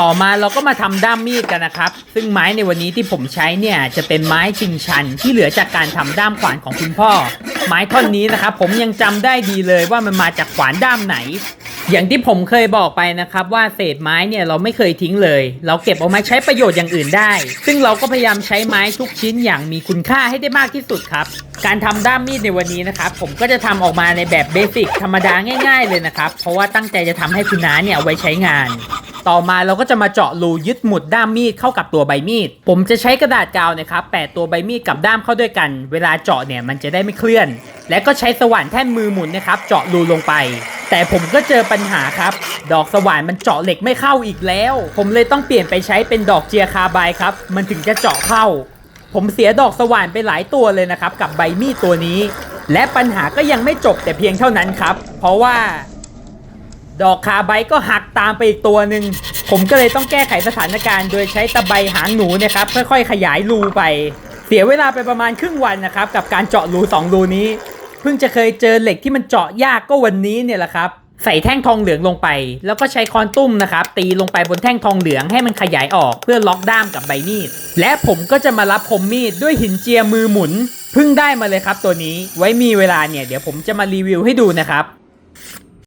ต่อมาเราก็มาทำด้ามมีดกันนะครับ ซึ่งไม้ในวันนี้ที่ผมใช้เนี่ยจะเป็นไม้ชิงชันที่เหลือจากการทำด้ามขวานของคุณพ่อ ไม้ท่อนนี้นะครับผมยังจำได้ดีเลยว่ามันมาจากขวานด้ามไหน อย่างที่ผมเคยบอกไปนะครับว่าเศษไม้เนี่ยเราไม่เคยทิ้งเลย เราเก็บเอามาใช้ประโยชน์อย่างอื่นได้ ซึ่งเราก็พยายามใช้ไม้ทุกชิ้นอย่างมีคุณค่าให้ได้มากที่สุดครับ การทำด้ามมีดในวันนี้นะครับผมก็จะทำออกมาในแบบเบสิกธรรมดาง่าย ๆ เลยนะครับเพราะว่าตั้งใจจะทำให้คุณน้าเนี่ยเอาไว้ใช้งาน ต่อมาเราก็จะมาเจาะรูยึดหมุดด้ามมีดเข้ากับตัวใบมีด ผมจะใช้กระดาษกาวนะครับแปะตัวใบมีดกับด้ามเข้าด้วยกัน เวลาเจาะเนี่ยมันจะได้ไม่เคลื่อน และก็ใช้สว่านแท่นมือหมุนนะครับเจาะรูลงไป แต่ผมก็เจอปัญหาครับ ดอกสว่านมันเจาะเหล็กไม่เข้าอีกแล้ว ผมเลยต้องเปลี่ยนไปใช้เป็นดอกเจียคาร์บายครับ มันถึงจะเจาะเข้า ผมเสียดอกสว่านไปหลายตัวเลยนะครับกับใบมีดตัวนี้ และปัญหาก็ยังไม่จบแต่เพียงเท่านั้นครับ เพราะว่า ดอกคาร์ไบก็หักตามไปอีกตัวหนึ่งผมก็เลยต้องแก้ไขสถานการณ์ โดยใช้ตะไบหางหนูเนะครับค่อยๆ ขยายรูไป เสียเวลาไปประมาณครึ่งวันนะครับกับการเจาะรูสองรูนี้ เพิ่งจะเคยเจอเหล็กที่มันเจาะยากก็วันนี้เนี่ยแหละครับใส่แท่งทองเหลืองลงไป แล้วก็ใช้คอนตุ้มนะครับตีลงไปบนแท่งทองเหลืองให้มันขยายออกเพื่อล็อกด้ามกับใบมีด และผมก็จะมารับคมมีดด้วยหินเจียมือหมุนเพิ่งได้มาเลยครับตัวนี้ไว้มีเวลาเนี่ยเดี๋ยวผมจะมารีวิวให้ดูนะครับ